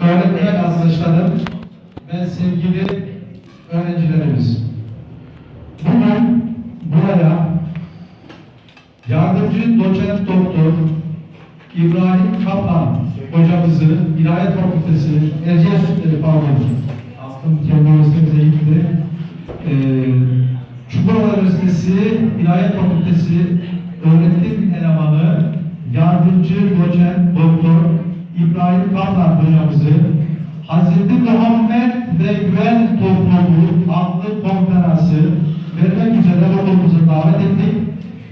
öğretmen arkadaşlarım ve sevgili öğrencilerimiz. Bugün buraya yardımcı doçent doktor İbrahim Kaplan hocamızı İlahiyat Fakültesi Erciyes e, pardon aslında kendi üniversitemize gitti. Ee, Çukurova Üniversitesi İlahiyat Fakültesi öğretim elemanı yardımcı doçent doktor İbrahim Kaplan hocamızı Hazreti Muhammed ve Güven Topluluğu adlı konferansı vermek üzere okulumuza davet ettik.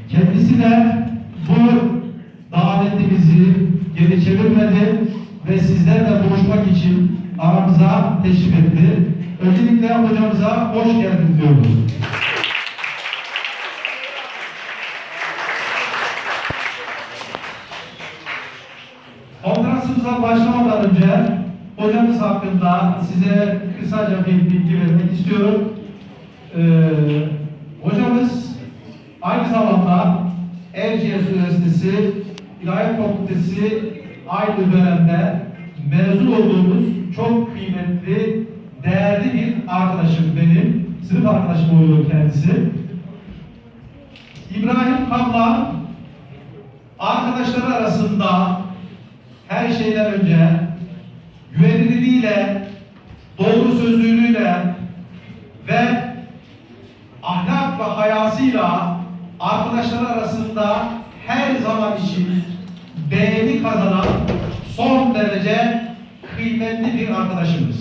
Kendisi de bu davetimizi geri çevirmedi ve sizlerle buluşmak için aramıza teşrif etti. Öncelikle hocamıza hoş geldin önce hocamız hakkında size kısaca bir bilgi vermek istiyorum. Ee, hocamız aynı zamanda Erciyes Üniversitesi İlahiyat Fakültesi aynı dönemde mezun olduğumuz çok kıymetli, değerli bir arkadaşım benim. Sınıf arkadaşım oluyor kendisi. İbrahim Kaplan arkadaşları arasında her şeyden önce güvenilirliğiyle, doğru sözlülüğüyle ve ahlak ve hayasıyla arkadaşlar arasında her zaman için beğeni kazanan son derece kıymetli bir arkadaşımız.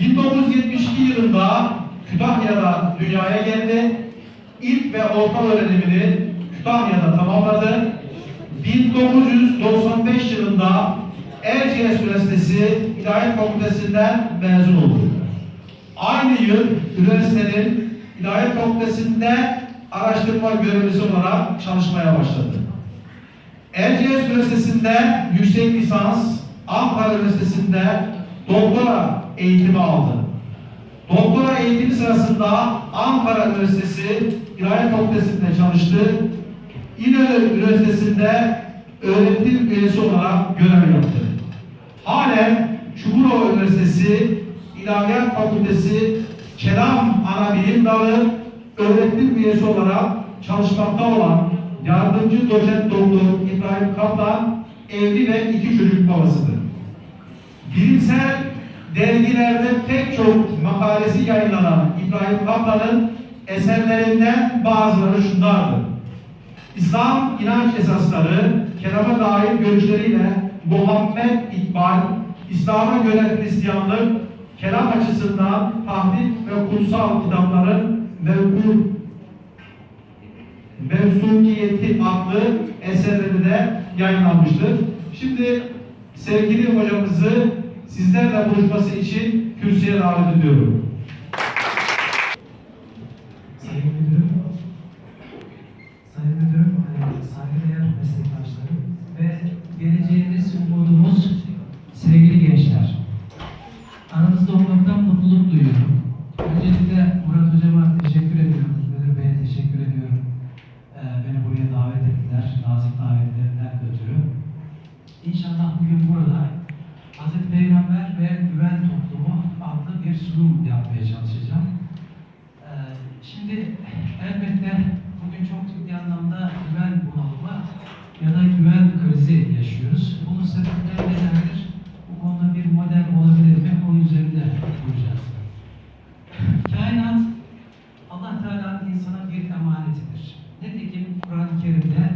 1972 yılında Kütahya'da dünyaya geldi. İlk ve orta öğrenimini Kütahya'da tamamladı. 1995 yılında Erciyes Üniversitesi İlahiyat Fakültesinden mezun oldu. Aynı yıl üniversitenin İlahiyat Fakültesi'nde araştırma görevlisi olarak çalışmaya başladı. Erciyes Üniversitesi'nde yüksek lisans, Ankara Üniversitesi'nde doktora eğitimi aldı. Doktora eğitimi sırasında Ankara Üniversitesi İlahiyat Fakültesi'nde çalıştı. İnönü Üniversitesi'nde öğretim üyesi olarak görev yaptı. Halen Çukurova Üniversitesi İlahiyat Fakültesi Kelam Anabilim Dalı öğretim üyesi olarak çalışmakta olan yardımcı doçent doktor İbrahim Kaplan evli ve iki çocuk babasıdır. Bilimsel dergilerde pek çok makalesi yayınlanan İbrahim Kaplan'ın eserlerinden bazıları şunlardır. İslam inanç esasları, kelama dair görüşleriyle Muhammed İkbal, İslam'a göre Hristiyanlık, kelam açısından tahrif ve kutsal kitapların mevku mevsukiyeti adlı eserleri de yayınlanmıştır. Şimdi sevgili hocamızı sizlerle buluşması için kürsüye davet ediyorum. Sayın Müdürüm, Sayın Müdürüm, saygıdeğer meslektaşlarım ve geleceğimiz umudumuz sevgili gençler. Aranızda olmaktan mutluluk duyuyorum. Öncelikle Murat Hocama teşekkür ediyorum, Müdür Bey'e teşekkür ediyorum. E, Beni buraya davet ettiler, nazik davetlerinden ötürü. İnşallah bugün burada Hazreti Peygamber ve Güven Toplumu adlı bir sunum yapmaya çalışacağım. Ee, Şimdi elbette bugün çok ciddi anlamda güven ya da güven krizi yaşıyoruz. Bunun sebepleri nelerdir? Bu konuda bir model olabilir mi? Onun üzerinde duracağız. Kainat Allah Teala'nın insana bir emanetidir. Nitekim Kur'an-ı Kerim'de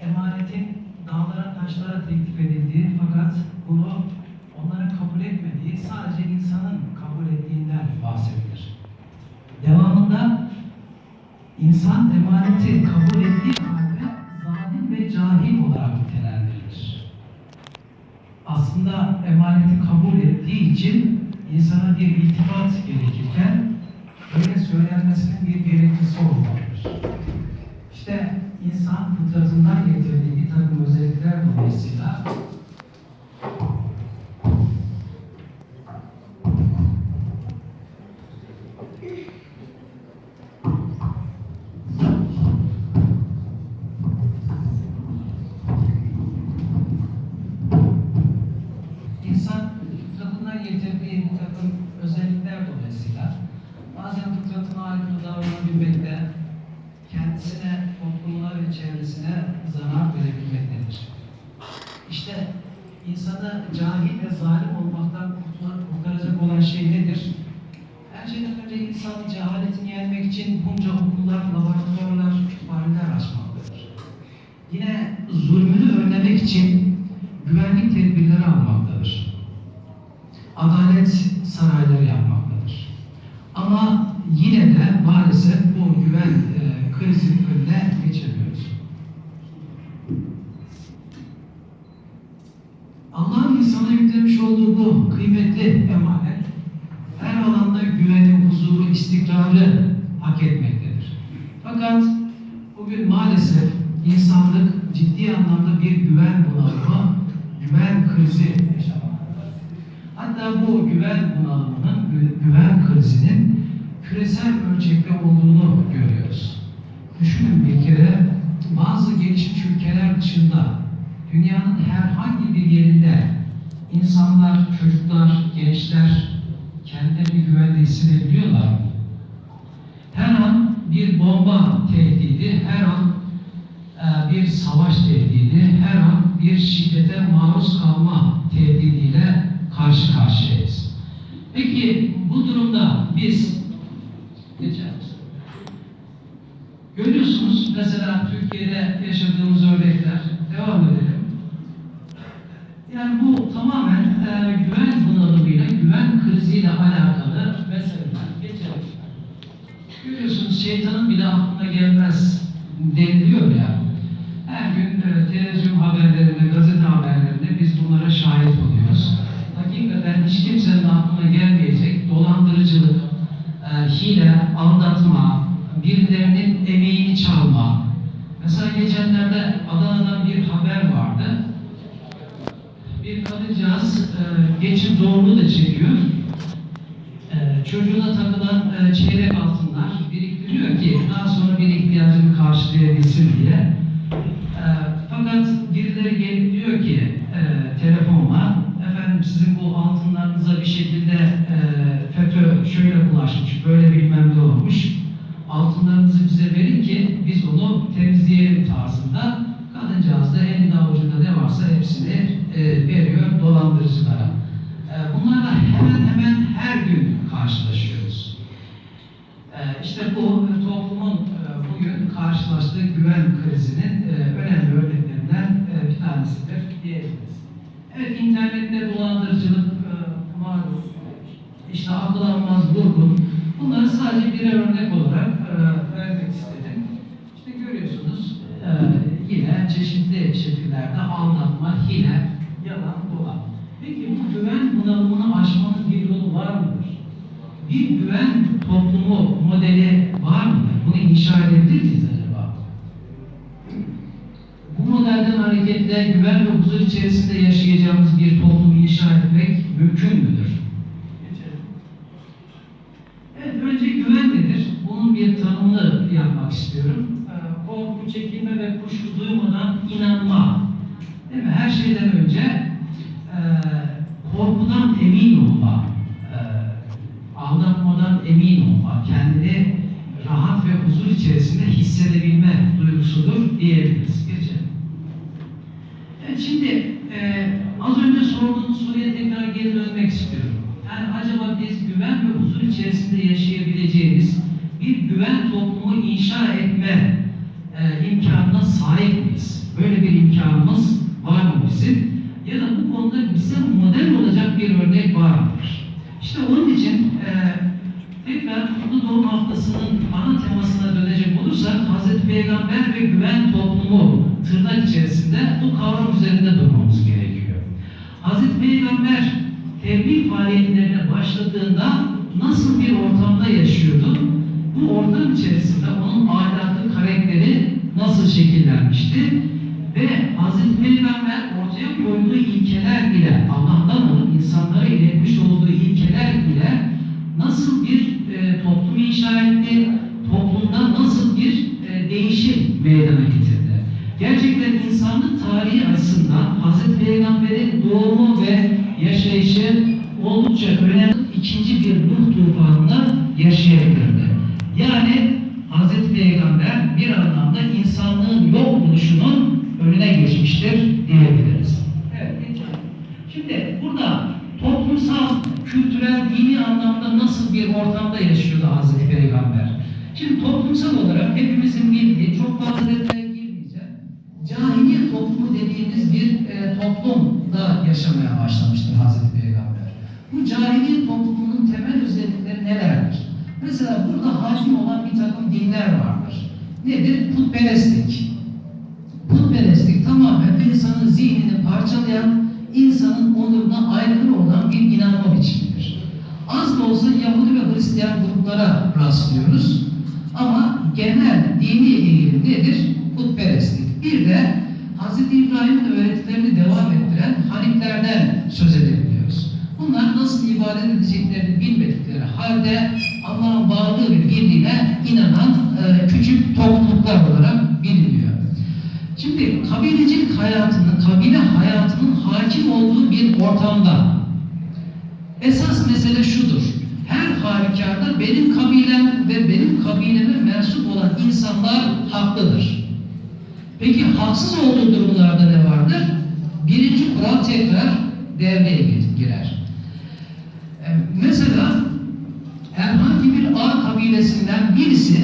emanetin dağlara taşlara teklif edildiği fakat bunu onların kabul etmediği sadece insanın kabul ettiğinden bahsedilir. Devamında insan emaneti kabul ettiği ve cahil olarak nitelendirilir. Aslında emaneti kabul ettiği için insana bir iltifat gerekirken böyle söylenmesinin bir gereklisi olmalıdır. İşte insan fıtratından getirdiği bir takım özellikler dolayısıyla insan fıtratından getirdiği bir takım özellikler dolayısıyla bazen fıtratına aykırı davranabilmekte, kendisine, toplumuna ve çevresine zarar verebilmektedir. İşte insanı cahil ve zalim olmaktan kurtula- kurtaracak olan şey nedir? Her şeyden önce insan cehaletini yenmek için bunca okullar, laboratuvarlar, kütüphaneler açmaktadır. Yine zulmünü önlemek için güvenlik tedbirleri almaktadır. Adalet sarayları yapmaktadır. Ama yine de maalesef bu güven e, krizinin önüne geçemiyoruz. İnsana yüklemiş olduğu bu kıymetli emanet her alanda güveni, huzuru, istikrarı hak etmektedir. Fakat bugün maalesef insanlık ciddi anlamda bir güven bunalımı, güven krizi yaşamaktadır. Hatta bu güven bunalımının, gü- güven krizinin küresel ölçekte olduğunu görüyoruz. Düşünün bir kere bazı gelişmiş ülkeler dışında dünyanın herhangi bir yerinde insanlar, çocuklar, gençler kendilerini güvende hissedebiliyorlar mı? Her an bir bomba tehdidi, her an e, bir savaş tehdidi, her an bir şiddete maruz kalma tehdidiyle karşı karşıyayız. Peki bu durumda biz geçer misin? Görüyorsunuz mesela Türkiye'de yaşadığımız örnekler. Devam edelim. Yani bu tamamen e, güven bunalımıyla, güven kriziyle alakalı meseleler. Geçelim. Görüyorsunuz şeytanın bile aklına gelmez deniliyor ya. Her gün e, televizyon haberlerinde, gazete haberlerinde biz bunlara şahit oluyoruz. Hakikaten hiç kimsenin aklına gelmeyecek dolandırıcılık, e, hile, aldatma, birilerinin emeğini çalma. Mesela geçenlerde Adana'dan bir haber vardı. Kadıncağız e, geçim zorluğu da çekiyor. E, çocuğuna takılan e, çeyrek altınlar biriktiriyor ki daha sonra bir ihtiyacını karşılayabilsin diye. E, fakat birileri gelip diyor ki e, telefonla efendim sizin bu altınlarınıza bir şekilde e, FETÖ şöyle bulaşmış, böyle bilmem ne olmuş. Altınlarınızı bize verin ki biz onu temizleyelim tarzında. Kadıncağız da elinde avucunda ne varsa hepsini e, veriyor dolandırıcılara. E, bunlarla hemen hemen her gün karşılaşıyoruz. E, işte bu e, toplumun e, bugün karşılaştığı güven krizinin e, önemli örneklerinden e, bir tanesidir diyebiliriz. Evet internette dolandırıcılık e, malum, işte akıl almaz vurgun. Bunları sadece birer örnek olarak e, vermek istedim. İşte görüyorsunuz e, yine çeşitli şekillerde aldatma, hile, yalan, dolan. Peki bu güven bunalımını aşmanın bir yolu var mıdır? Bir güven toplumu modeli var mıdır? Bunu inşa edebilir miyiz acaba? Bu modelden hareketle güven ve huzur içerisinde yaşayacağımız bir toplum inşa etmek mümkün müdür? Evet, önce güven nedir? Bunun bir tanımını yapmak istiyorum. Korku, çekinme ve kuşku duymadan inanma. Değil mi? Her şeyden önce e, korkudan emin olma, e, aldatmadan emin olma, kendini rahat ve huzur içerisinde hissedebilme duygusudur diyebiliriz. Geçelim. Evet, şimdi e, az önce sorduğunuz soruya tekrar geri dönmek istiyorum. Yani acaba biz güven ve huzur içerisinde yaşayabileceğimiz bir güven toplumu inşa etme e, imkanına sahip miyiz? Böyle bir imkanımız var mı bizim? Ya da bu konuda bize model olacak bir örnek var mıdır? İşte onun için e, tekrar Kutlu Doğum Haftası'nın ana temasına dönecek olursak Hazreti Peygamber ve güven toplumu tırnak içerisinde bu kavram üzerinde durmamız gerekiyor. Hazreti Peygamber tebliğ faaliyetlerine başladığında nasıl bir ortamda yaşıyordu? Bu ortam içerisinde onun ahlakı, karakteri nasıl şekillenmişti? Ve Hazreti Peygamber ortaya koyduğu ilkeler ile Allah'tan alıp insanlara iletmiş olduğu ilkeler ile nasıl bir e, toplum inşa etti? Toplumda nasıl bir e, değişim meydana getirdi? Gerçekten insanlık tarihi açısından Hazreti Peygamber'in doğumu ve yaşayışı oldukça önemli ikinci bir Nuh tufanında yaşayabilirdi. Yani Hz. Peygamber bir anlamda insanlığın yok buluşunun önüne geçmiştir diyebiliriz. Evet. Şimdi burada toplumsal, kültürel, dini anlamda nasıl bir ortamda yaşıyordu Hz. Peygamber? Şimdi toplumsal olarak hepimizin bildiği, çok fazla detaya girmeyeceğim. Cahiliye toplumu dediğimiz bir e, toplumda yaşamaya başlamıştır Hz. Peygamber. Bu cahiliye toplumunun temel özellikleri nelerdir? Mesela burada hakim olan bir takım dinler vardır. Nedir? Putperestlik. Putperestlik tamamen insanın zihnini parçalayan, insanın onuruna aykırı olan bir inanma biçimidir. Az da olsa Yahudi ve Hristiyan gruplara rastlıyoruz. Ama genel dini eğilim nedir? Putperestlik. Bir de Hz. İbrahim'in öğretilerini devam ettiren Haniflerden söz nasıl ibadet edeceklerini bilmedikleri halde Allah'ın varlığı ve birliğine inanan e, küçük topluluklar olarak biliniyor. Şimdi kabilecilik hayatının, kabile hayatının hakim olduğu bir ortamda esas mesele şudur. Her halükarda benim kabilem ve benim kabileme mensup olan insanlar haklıdır. Peki haksız olduğu durumlarda ne vardır? Birinci kural tekrar devreye girer. E, Mesela herhangi bir A kabilesinden birisi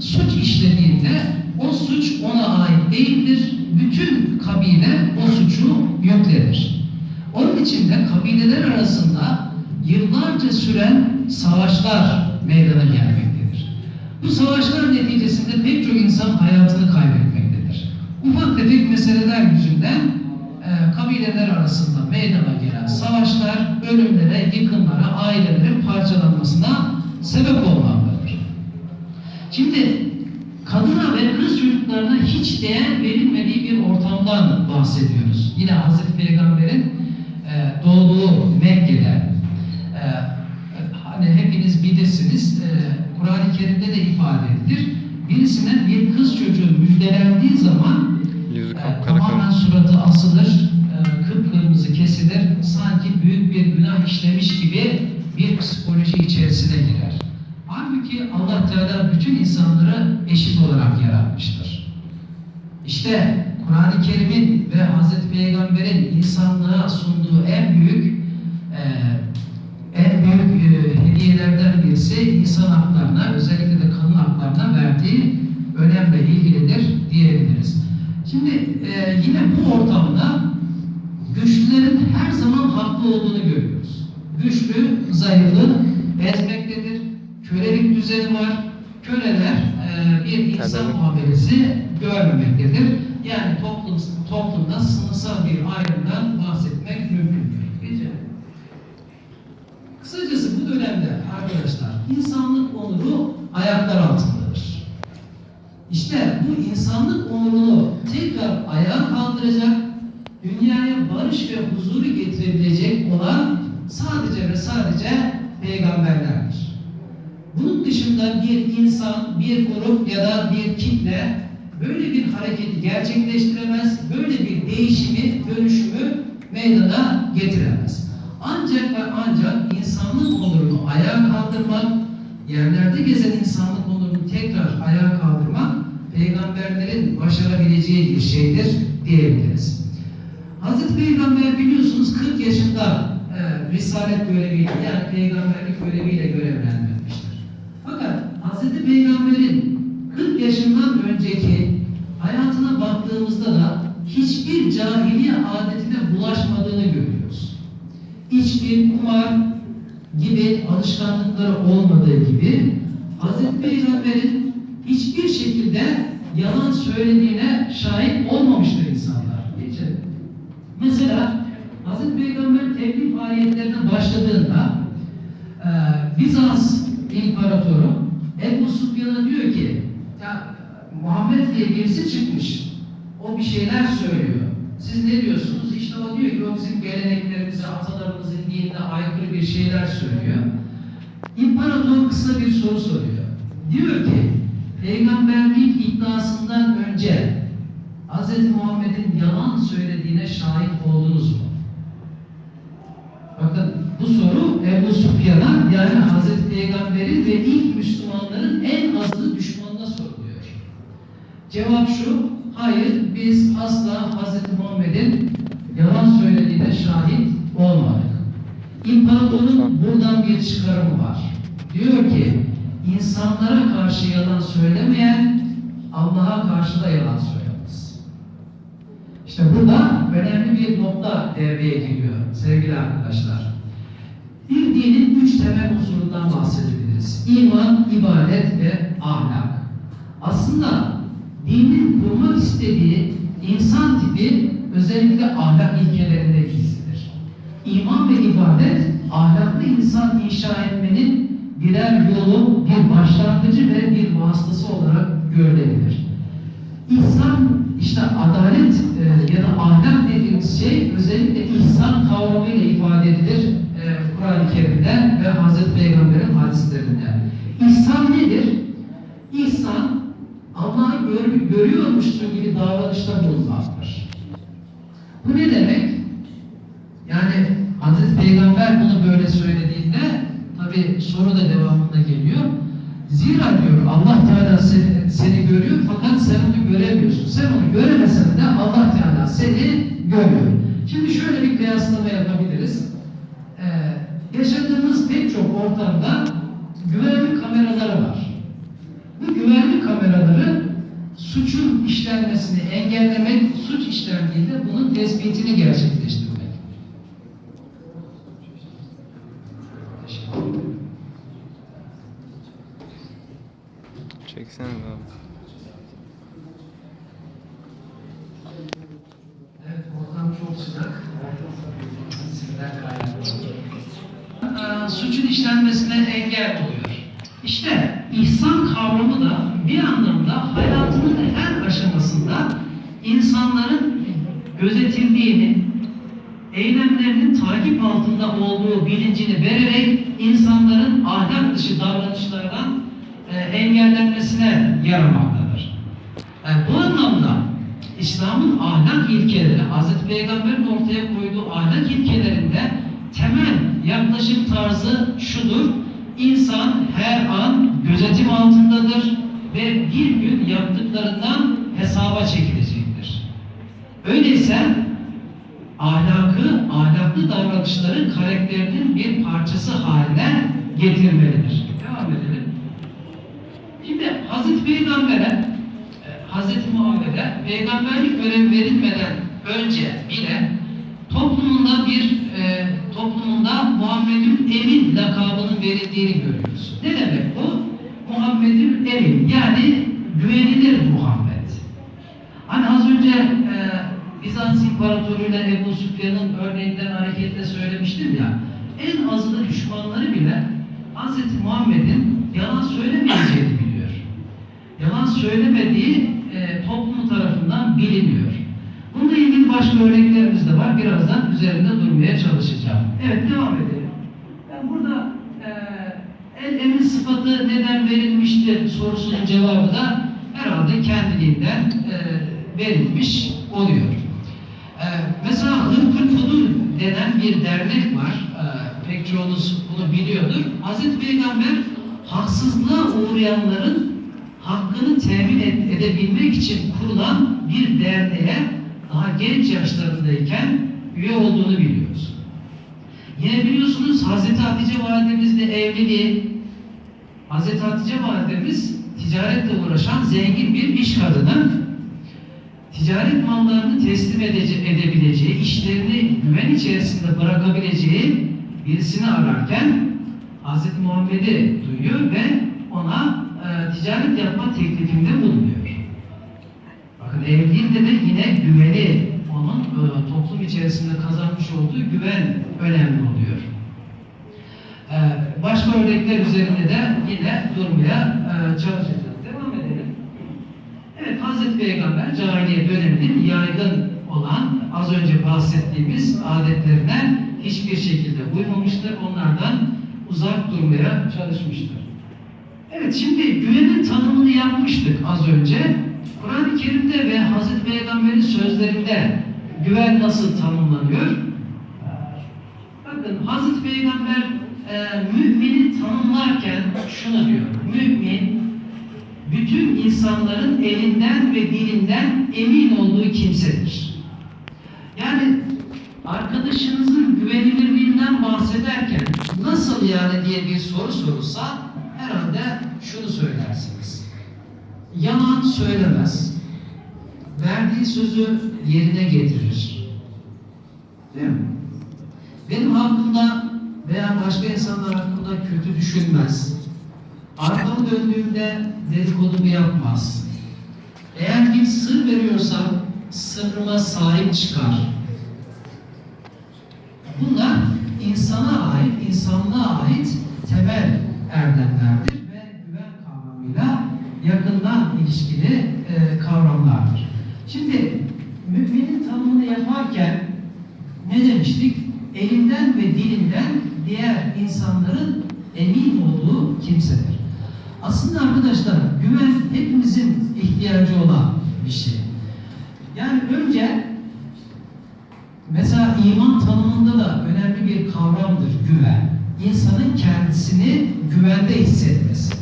suç işlediğinde o suç ona ait değildir. Bütün kabile o suçu yüklenir. Onun için de kabileler arasında yıllarca süren savaşlar meydana gelmektedir. Bu savaşlar neticesinde pek çok insan hayatını kaybetmektedir. Ufak tefek meseleler yüzünden kabileler arasında meydana gelen savaşlar ölümlere, yıkımlara, ailelerin parçalanmasına sebep olmaktadır. Şimdi kadına ve kız çocuklarına hiç değer verilmediği bir ortamdan bahsediyoruz. Yine Hazreti Peygamber'in e, doğduğu Mekke'de e, hani hepiniz bilirsiniz e, Kur'an-ı Kerim'de de ifade edilir. Birisine bir kız çocuğu müjdelendiği zaman e, tamamen suratı asılır, kıpkırmızı kesilir, sanki büyük bir günah işlemiş gibi bir psikoloji içerisine girer. Halbuki Allah Teala bütün insanları eşit olarak yaratmıştır. İşte Kur'an-ı Kerim'in ve Hazreti Peygamber'in insanlığa sunduğu en büyük e, en büyük e, hediyelerden birisi insan haklarına, özellikle de kadın haklarına verdiği önemle ilgilidir diyebiliriz. Şimdi e, yine bu ortamda güçlülerin her zaman haklı olduğunu görüyoruz. Güçlü zayıfı ezmektedir. Kölelik düzeni var. Köleler e, bir insan Kölelik. muamelesi görmemektedir. Yani toplum, toplumda sınıfsal bir ayrımdan bahsetmek mümkündür. Geçelim. Kısacası bu dönemde arkadaşlar insanlık onuru ayaklar altındadır. İşte bu insanlık onurunu tekrar ayağa kaldıracak, dünyaya barış ve huzuru getirebilecek olan sadece ve sadece peygamberlerdir. Bunun dışında bir insan, bir grup ya da bir kitle böyle bir hareketi gerçekleştiremez, böyle bir değişimi, dönüşümü meydana getiremez. Ancak ve ancak insanlık onurunu ayağa kaldırmak, yerlerde gezen insanlık onurunu tekrar ayağa kaldırmak, peygamberlerin başarabileceği bir şeydir diyebiliriz. Hazreti Peygamber biliyorsunuz 40 yaşında e, risalet göreviyle yani peygamberlik göreviyle görevlendirilmiştir. Fakat Hazreti Peygamber'in 40 yaşından önceki hayatına baktığımızda da hiçbir cahiliye adetine bulaşmadığını görüyoruz. İçki, kumar gibi alışkanlıkları olmadığı gibi Hazreti Peygamber'in hiçbir şekilde yalan söylediğine şahit olmamıştır insanlar. Geçelim. Mesela Hazreti Peygamber tebliğ faaliyetlerine başladığında e, Bizans İmparatoru Ebu Sufyan'a diyor ki ya Muhammed diye birisi çıkmış. O bir şeyler söylüyor. Siz ne diyorsunuz? İşte o diyor ki o bizim geleneklerimize, atalarımızın dinine aykırı bir şeyler söylüyor. İmparator kısa bir soru soruyor. Diyor ki peygamberlik iddiasından önce Hz. Muhammed'in yalan söylediğine şahit oldunuz mu? Bakın bu soru Ebu Sufyan'a yani Hazreti Peygamber'in ve ilk Müslümanların en azılı düşmanına soruluyor. Cevap şu, hayır biz asla Hazreti Muhammed'in yalan söylediğine şahit olmadık. İmparatorun buradan bir çıkarımı var. Diyor ki, insanlara karşı yalan söylemeyen Allah'a karşı da yalan söylemez. İşte burada önemli bir nokta devreye giriyor sevgili arkadaşlar. Bir dinin üç temel unsurundan bahsedebiliriz. İman, ibadet ve ahlak. Aslında dinin kurmak istediği insan tipi özellikle ahlak ilkelerinde gizlidir. İman ve ibadet ahlaklı insan inşa etmenin birer yolu, bir başlangıcı ve bir vasıtası olarak görülebilir. İhsan, işte adalet e, ya da ahlak dediğimiz şey özellikle ihsan kavramıyla ifade edilir e, Kur'an-ı Kerim'de ve Hazreti Peygamber'in hadislerinde. İhsan nedir? İhsan, Allah'ı gör, görüyormuşsun gibi davranışta bulunmaktır. Bu ne demek? Yani Hazreti Peygamber bunu böyle söylediğinde tabi soru da devamında geliyor. Zira diyor Allah Teala seni, seni görüyor fakat sen onu göremiyorsun. Sen onu göremesen de Allah Teala seni görüyor. Şimdi şöyle bir kıyaslama yapabiliriz. Ee, yaşadığımız pek çok ortamda güvenlik kameraları var. Bu güvenlik kameraları suçun işlenmesini engellemek, suç işlendiğinde bunun tespitini gerçekleştirmek. Çeksene abi. Evet, ortam çok sıcak. Ee, Suçun işlenmesine engel oluyor. İşte ihsan kavramı da bir anlamda hayatının her aşamasında insanların gözetildiğini, eylemlerinin takip altında olduğu bilincini vererek insanların ahlak dışı davranışlardan engellenmesine yaramaktadır. Yani bu anlamda İslam'ın ahlak ilkeleri, Hz. Peygamber'in ortaya koyduğu ahlak ilkelerinde temel yaklaşım tarzı şudur. İnsan her an gözetim altındadır ve bir gün yaptıklarından hesaba çekilecektir. Öyleyse ahlakı, ahlaklı davranışların karakterinin bir parçası haline getirmelidir. Devam edelim. Hazreti Peygamber'e, e, Hazreti Muhammed'e peygamberlik görevi verilmeden önce bile toplumunda bir e, toplumunda Muhammed'in Emin lakabının verildiğini görüyoruz. Ne demek bu? Muhammed'in Emin yani güvenilir Muhammed. Hani az önce e, Bizans İmparatorluğu'yla Ebu Süfyan'ın örneğinden hareketle söylemiştim ya, en azılı düşmanları bile Hz. Muhammed'in yalan söylemeyeceğini. Yalan söylemediği e, toplum tarafından biliniyor. Bununla ilgili başka örneklerimiz de var. Birazdan üzerinde durmaya çalışacağım. Evet, devam edelim. Ben burada e, el emin sıfatı neden verilmiştir sorusunun cevabı da herhalde kendiliğinden e, verilmiş oluyor. E, mesela Hırkın Fudul denen bir dernek var. E, pek çoğunuz bunu biliyordur. Hazreti Peygamber haksızlığa uğrayanların hakkını temin edebilmek için kurulan bir derneğe daha genç yaşlarındayken üye olduğunu biliyoruz. Yine biliyorsunuz Hazreti Hatice validemizle evliliği, Hazreti Hatice validemiz ticaretle uğraşan zengin bir iş kadını. Ticaret mallarını teslim edebileceği, işlerini güven içerisinde bırakabileceği birisini ararken Hazreti Muhammed'i duyuyor ve ona e, ticaret yapma teklifinde bulunuyor. Bakın evliliğinde de yine güveni, onun e, toplum içerisinde kazanmış olduğu güven önemli oluyor. E, başka örnekler üzerinde de yine durmaya e, çalışacağız. Devam edelim. Evet, Hazreti Peygamber cahiliye döneminin yaygın olan az önce bahsettiğimiz adetlerine hiçbir şekilde uymamıştır. Onlardan uzak durmaya çalışmıştır. Evet, şimdi güvenin tanımını yapmıştık az önce. Kur'an-ı Kerim'de ve Hazreti Peygamber'in sözlerinde güven nasıl tanımlanıyor? Bakın Hazreti Peygamber e, mümini tanımlarken şunu diyor. Mümin bütün insanların elinden ve dilinden emin olduğu kimsedir. Yani arkadaşınızın güvenilirliğinden bahsederken nasıl yani diye bir soru sorulsa herhalde şunu söylersiniz. Yalan söylemez. Verdiği sözü yerine getirir. Değil mi? Benim hakkımda veya başka insanlar hakkında kötü düşünmez. Arkamı döndüğümde dedikodumu yapmaz. Eğer bir sır veriyorsam sırrıma sahip çıkar. Bunlar insana ait, insanlığa ait temel erdemlerdir ve güven kavramıyla yakından ilişkili e, kavramlardır. Şimdi müminin tanımını yaparken ne demiştik? Elinden ve dilinden diğer insanların emin olduğu kimsedir. Aslında arkadaşlar güven hepimizin ihtiyacı olan bir şey. Yani önce mesela iman tanımında da önemli bir kavramdır güven. İnsanın kendisini güvende hissetmesi.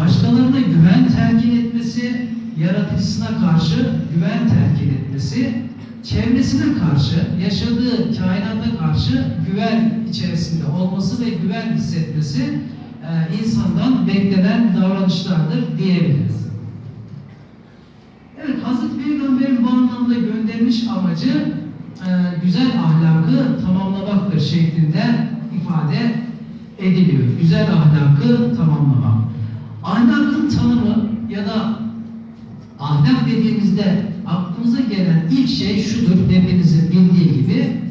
Başkalarına güven telkin etmesi, yaratıcısına karşı güven telkin etmesi, çevresine karşı, yaşadığı kainata karşı güven içerisinde olması ve güven hissetmesi e, insandan beklenen davranışlardır diyebiliriz. Evet, Hazreti Peygamber'in bu anlamda göndermiş amacı güzel ahlakı tamamlamaktır şeklinde ifade ediliyor. Güzel ahlakı tamamlamak. Ahlakın tanımı ya da ahlak dediğimizde aklımıza gelen ilk şey şudur, hepinizin bildiği gibi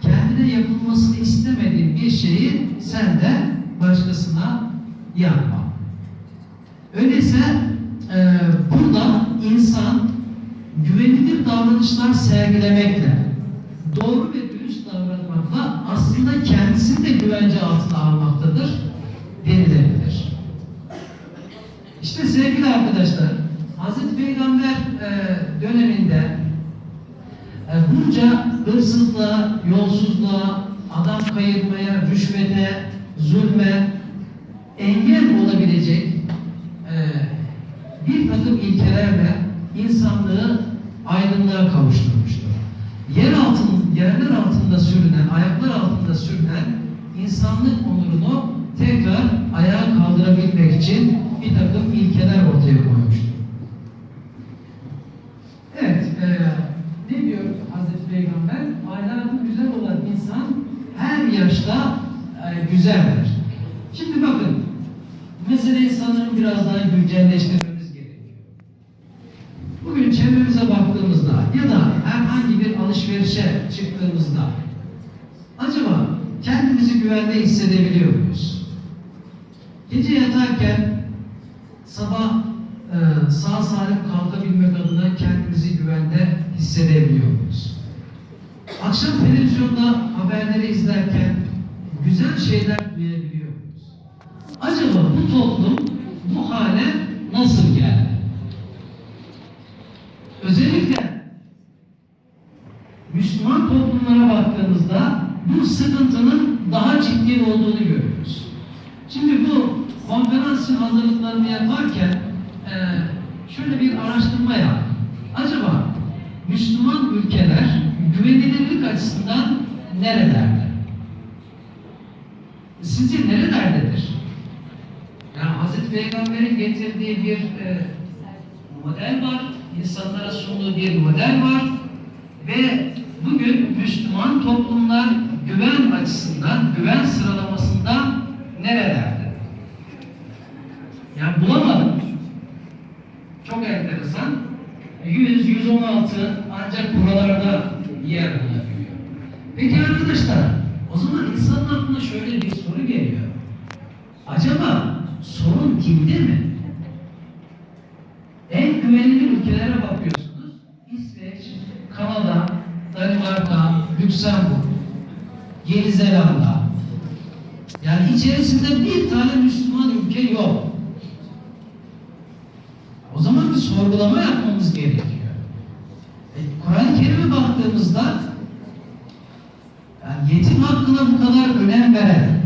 kendine yapılmasını istemediğin bir şeyi senden başkasına yapma. Öyleyse e, burada insan güvenilir davranışlar sergilemekle, doğru ve dürüst davranmakla aslında kendisini de güvence altına almaktadır denilebilir. İşte sevgili arkadaşlar, Hazreti Peygamber e, döneminde e, bunca hırsızlığa, yolsuzluğa, adam kayırmaya, rüşvete, zulme engel olabilecek e, bir takım ilkelerle insanlığı aydınlığa kavuşturmuştur. Yer altın, yerler altında sürünen, ayaklar altında sürünen insanlık onurunu tekrar ayağa kaldırabilmek için bir takım ilkeler ortaya koymuştur. Evet, e, ne diyor Hazreti Peygamber? Ahlakı güzel olan insan her yaşta e, güzeldir. Şimdi bakın, meseleyi sanırım biraz daha güncelleştirmemiz gerekiyor. Bugün çevremize baktığımızda ya da herhangi bir alışverişe çıktığımızda acaba kendimizi güvende hissedebiliyor muyuz? Gece yatarken sabah e, sağ salim kalkabilmek adına kendimizi güvende hissedebiliyor muyuz? Akşam televizyonda haberleri izlerken güzel şeyler duyabiliyor muyuz? Acaba bu toplum bu hale nasıl geldi? Özellikle Müslüman toplumlara baktığımızda bu sıkıntının daha ciddi olduğunu görüyoruz. Şimdi bu konferansın hazırlıklarını yaparken eee, şöyle bir araştırma yaptım. Acaba Müslüman ülkeler güvenilirlik açısından nerelerde? Sizce nerelerdedir? Yani Hazreti Peygamber'in getirdiği bir e, model var, insanlara sunduğu bir model var ve bugün Müslüman toplumlar güven açısından, güven sıralamasında nerelerde? Yani bulamadım. Çok enteresan. 100, 116 ancak buralarda yer bulabiliyor. Peki arkadaşlar, o zaman insanın aklına şöyle bir soru geliyor. Acaba sorun kimde mi? En güvenilir ülkelere bakıyorsunuz. İsveç, Kanada, Danimarka, Lüksemburg, Yeni Zelanda. Yani içerisinde bir tane Müslüman ülke yok. O zaman bir sorgulama yapmamız gerekiyor. E, Kur'an-ı Kerim'e baktığımızda Yani yetim hakkına bu kadar önem veren,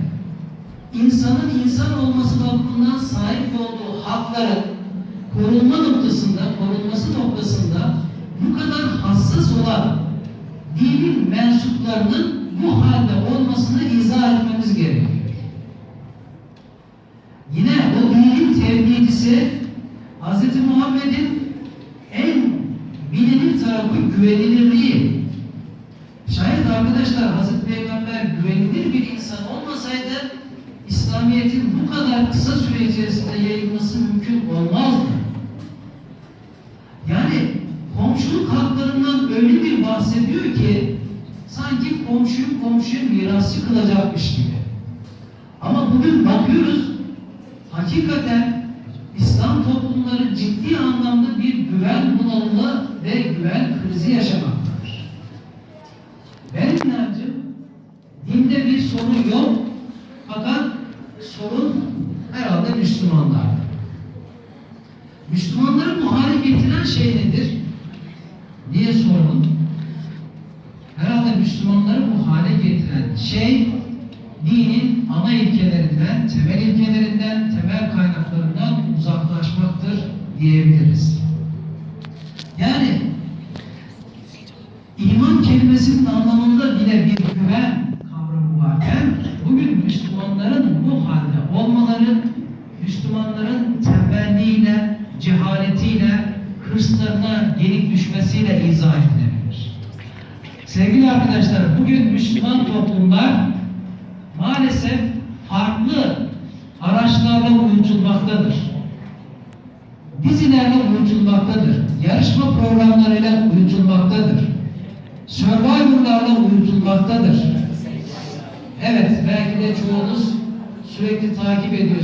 insanın insan olması bakımından sahip olduğu hakların korunma noktasında, korunması noktasında bu kadar hassas olan dinin mensuplarının bu halde olmasını izah etmemiz gerekiyor. Yine o dinin tebliğcisi Hz. Muhammed'in en bilinir tarafı güvenilirliği. Şayet arkadaşlar Hazreti Peygamber güvenilir bir insan olmasaydı İslamiyet'in bu kadar kısa süre içerisinde yayılması mümkün olmazdı. Yani komşuluk haklarından öyle bir bahsediyor ki sanki komşuyu komşuya mirasçı kılacakmış gibi. Ama bugün bakıyoruz hakikaten İslam toplumları ciddi anlamda bir güven bunalımı ve güven krizi yaşamaktadır. Benim inancım dinde bir sorun yok fakat sorun herhalde Müslümanlarda. Müslümanları bu getiren şey nedir? diye sorun. Müslümanları bu hale getiren şey dinin ana ilkelerinden, temel ilkelerinden, temel kaynaklarından uzaklaşmaktır diyebiliriz. Yani iman kelimesinin anlamında bile bir güven kavramı varken bugün Müslümanların bu halde olmaları Müslümanların tembelliğiyle, cehaletiyle, hırslarına yenik düşmesiyle izah edilebilir. Sevgili arkadaşlar, bugün Müslüman toplumlar maalesef farklı araçlarla uyutulmaktadır. Dizilerle uyutulmaktadır. Yarışma programlarıyla uyutulmaktadır. Survivor'larla uyutulmaktadır. Evet, belki de çoğunuz sürekli takip ediyorsunuz.